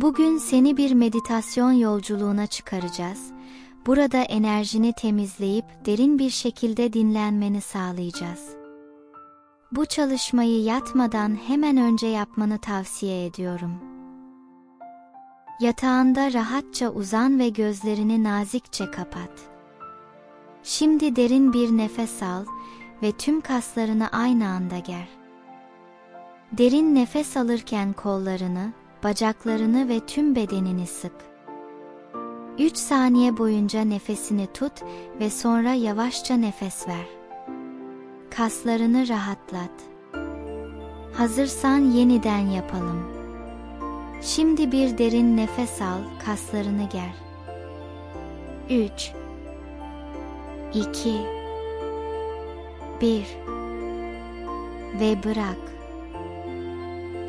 Bugün seni bir meditasyon yolculuğuna çıkaracağız. Burada enerjini temizleyip derin bir şekilde dinlenmeni sağlayacağız. Bu çalışmayı yatmadan hemen önce yapmanı tavsiye ediyorum. Yatağında rahatça uzan ve gözlerini nazikçe kapat. Şimdi derin bir nefes al ve tüm kaslarını aynı anda ger. Derin nefes alırken kollarını, bacaklarını ve tüm bedenini sık. 3 saniye boyunca nefesini tut ve sonra yavaşça nefes ver. Kaslarını rahatlat. Hazırsan yeniden yapalım. Şimdi bir derin nefes al, kaslarını ger. 3 2 1 ve bırak.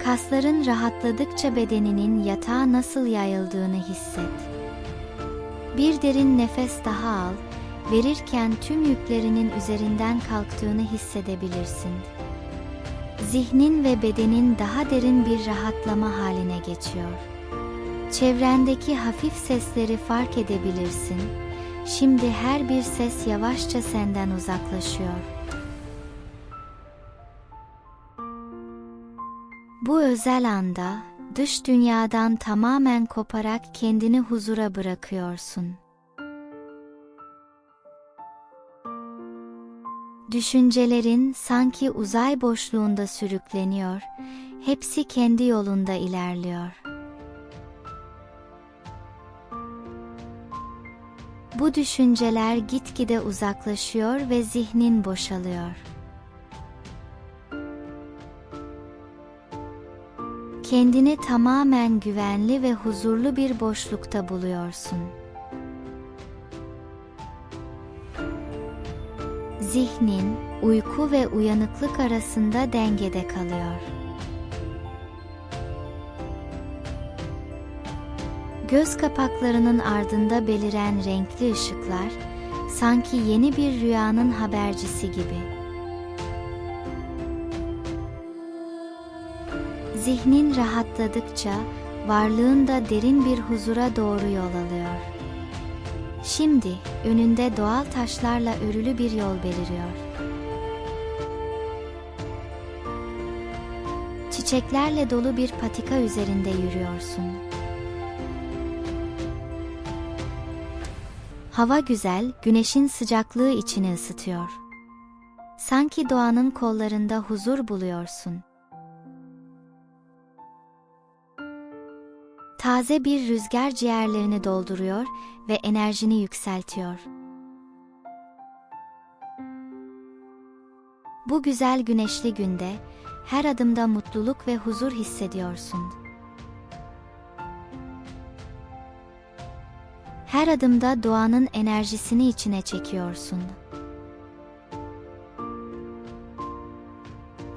Kasların rahatladıkça bedeninin yatağa nasıl yayıldığını hisset. Bir derin nefes daha al, verirken tüm yüklerinin üzerinden kalktığını hissedebilirsin. Zihnin ve bedenin daha derin bir rahatlama haline geçiyor. Çevrendeki hafif sesleri fark edebilirsin. Şimdi her bir ses yavaşça senden uzaklaşıyor. Bu özel anda dış dünyadan tamamen koparak kendini huzura bırakıyorsun. Düşüncelerin sanki uzay boşluğunda sürükleniyor, hepsi kendi yolunda ilerliyor. Bu düşünceler gitgide uzaklaşıyor ve zihnin boşalıyor. Kendini tamamen güvenli ve huzurlu bir boşlukta buluyorsun. Zihnin, uyku ve uyanıklık arasında dengede kalıyor. Göz kapaklarının ardında beliren renkli ışıklar, sanki yeni bir rüyanın habercisi gibi. Zihnin rahatladıkça, varlığın da derin bir huzura doğru yol alıyor. Şimdi, önünde doğal taşlarla örülü bir yol beliriyor. Çiçeklerle dolu bir patika üzerinde yürüyorsun. Hava güzel, güneşin sıcaklığı içini ısıtıyor. Sanki doğanın kollarında huzur buluyorsun. Taze bir rüzgar ciğerlerini dolduruyor ve enerjini yükseltiyor. Bu güzel güneşli günde her adımda mutluluk ve huzur hissediyorsun. Her adımda doğanın enerjisini içine çekiyorsun.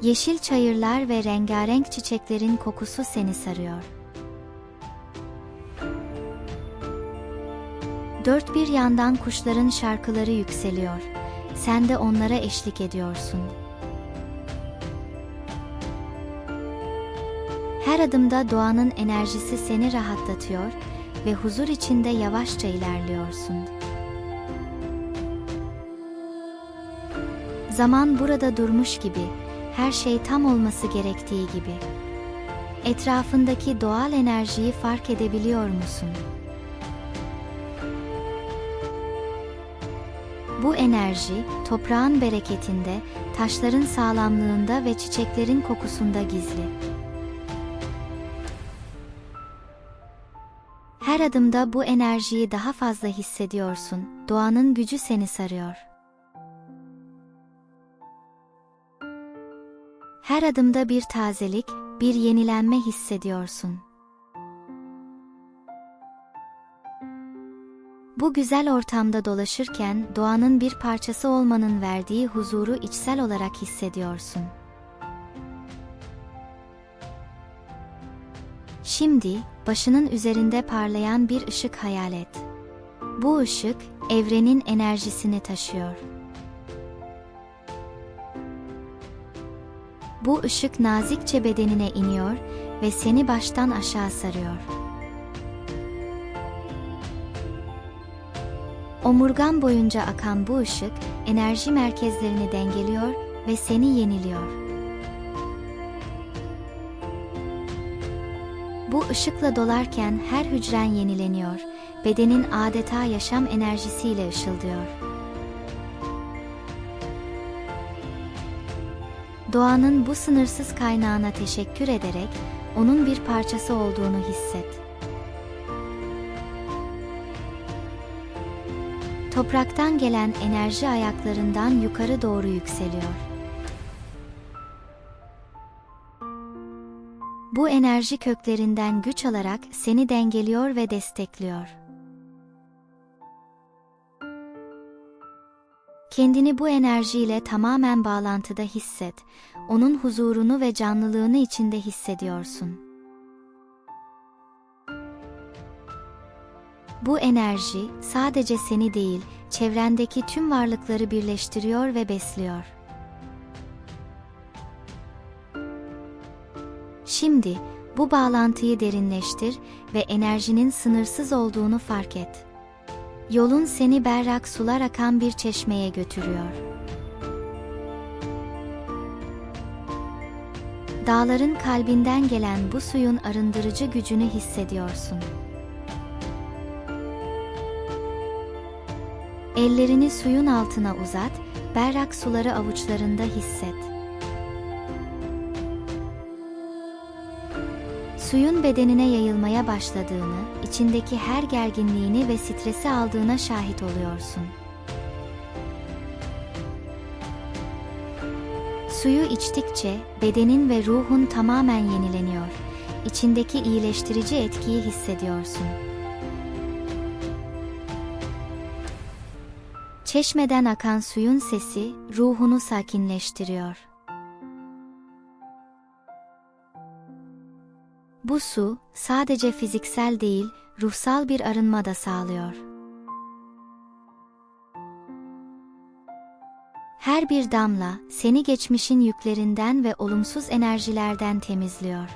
Yeşil çayırlar ve rengarenk çiçeklerin kokusu seni sarıyor. Dört bir yandan kuşların şarkıları yükseliyor. Sen de onlara eşlik ediyorsun. Her adımda doğanın enerjisi seni rahatlatıyor ve huzur içinde yavaşça ilerliyorsun. Zaman burada durmuş gibi, her şey tam olması gerektiği gibi. Etrafındaki doğal enerjiyi fark edebiliyor musun? Bu enerji, toprağın bereketinde, taşların sağlamlığında ve çiçeklerin kokusunda gizli. Her adımda bu enerjiyi daha fazla hissediyorsun. Doğanın gücü seni sarıyor. Her adımda bir tazelik, bir yenilenme hissediyorsun. Bu güzel ortamda dolaşırken doğanın bir parçası olmanın verdiği huzuru içsel olarak hissediyorsun. Şimdi başının üzerinde parlayan bir ışık hayal et. Bu ışık evrenin enerjisini taşıyor. Bu ışık nazikçe bedenine iniyor ve seni baştan aşağı sarıyor. Omurgan boyunca akan bu ışık, enerji merkezlerini dengeliyor ve seni yeniliyor. Bu ışıkla dolarken her hücren yenileniyor, bedenin adeta yaşam enerjisiyle ışıldıyor. Doğanın bu sınırsız kaynağına teşekkür ederek onun bir parçası olduğunu hisset. Topraktan gelen enerji ayaklarından yukarı doğru yükseliyor. Bu enerji köklerinden güç alarak seni dengeliyor ve destekliyor. Kendini bu enerjiyle tamamen bağlantıda hisset. Onun huzurunu ve canlılığını içinde hissediyorsun. Bu enerji sadece seni değil, çevrendeki tüm varlıkları birleştiriyor ve besliyor. Şimdi bu bağlantıyı derinleştir ve enerjinin sınırsız olduğunu fark et. Yolun seni berrak sular akan bir çeşmeye götürüyor. Dağların kalbinden gelen bu suyun arındırıcı gücünü hissediyorsun. Ellerini suyun altına uzat, berrak suları avuçlarında hisset. Suyun bedenine yayılmaya başladığını, içindeki her gerginliğini ve stresi aldığına şahit oluyorsun. Suyu içtikçe bedenin ve ruhun tamamen yenileniyor. İçindeki iyileştirici etkiyi hissediyorsun. Çeşmeden akan suyun sesi ruhunu sakinleştiriyor. Bu su sadece fiziksel değil, ruhsal bir arınma da sağlıyor. Her bir damla seni geçmişin yüklerinden ve olumsuz enerjilerden temizliyor.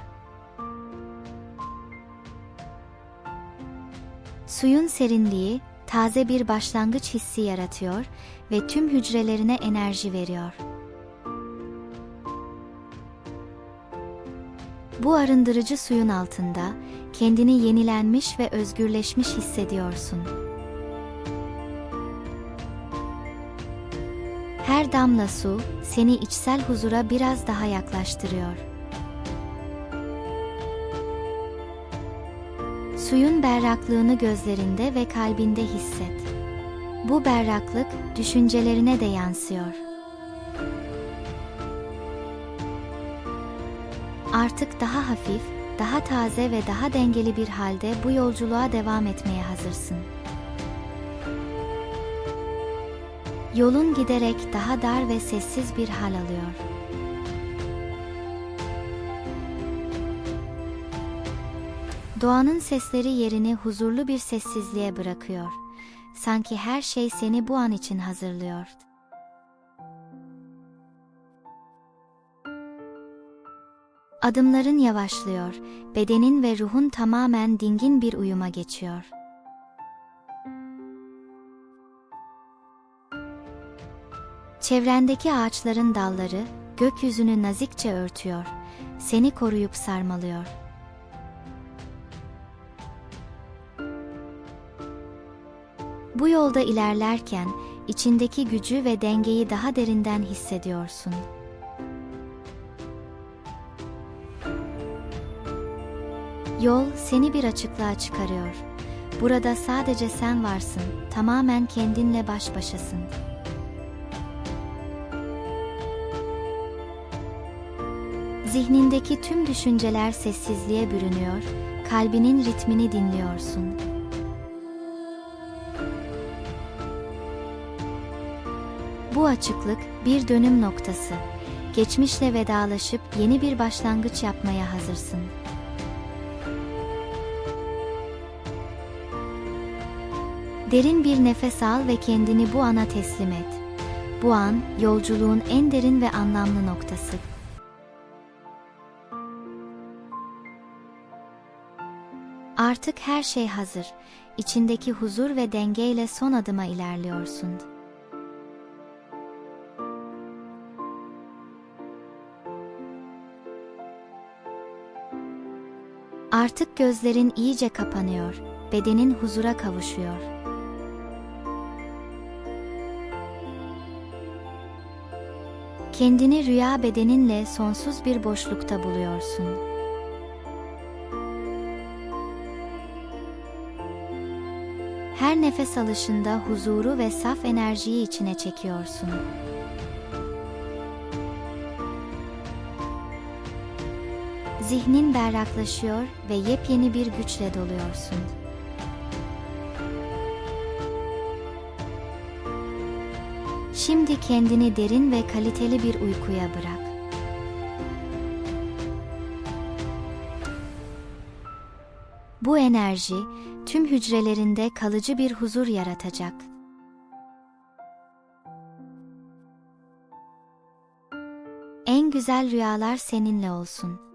Suyun serinliği taze bir başlangıç hissi yaratıyor ve tüm hücrelerine enerji veriyor. Bu arındırıcı suyun altında kendini yenilenmiş ve özgürleşmiş hissediyorsun. Her damla su seni içsel huzura biraz daha yaklaştırıyor. Suyun berraklığını gözlerinde ve kalbinde hisset. Bu berraklık düşüncelerine de yansıyor. Artık daha hafif, daha taze ve daha dengeli bir halde bu yolculuğa devam etmeye hazırsın. Yolun giderek daha dar ve sessiz bir hal alıyor. Doğanın sesleri yerini huzurlu bir sessizliğe bırakıyor. Sanki her şey seni bu an için hazırlıyor. Adımların yavaşlıyor, bedenin ve ruhun tamamen dingin bir uyuma geçiyor. Çevrendeki ağaçların dalları gökyüzünü nazikçe örtüyor, seni koruyup sarmalıyor. Bu yolda ilerlerken içindeki gücü ve dengeyi daha derinden hissediyorsun. Yol seni bir açıklığa çıkarıyor. Burada sadece sen varsın, tamamen kendinle baş başasın. Zihnindeki tüm düşünceler sessizliğe bürünüyor, kalbinin ritmini dinliyorsun. Bu açıklık bir dönüm noktası. Geçmişle vedalaşıp yeni bir başlangıç yapmaya hazırsın. Derin bir nefes al ve kendini bu ana teslim et. Bu an yolculuğun en derin ve anlamlı noktası. Artık her şey hazır. içindeki huzur ve dengeyle son adıma ilerliyorsun. Artık gözlerin iyice kapanıyor, bedenin huzura kavuşuyor. Kendini rüya bedeninle sonsuz bir boşlukta buluyorsun. Her nefes alışında huzuru ve saf enerjiyi içine çekiyorsun. Zihnin berraklaşıyor ve yepyeni bir güçle doluyorsun. Şimdi kendini derin ve kaliteli bir uykuya bırak. Bu enerji tüm hücrelerinde kalıcı bir huzur yaratacak. En güzel rüyalar seninle olsun.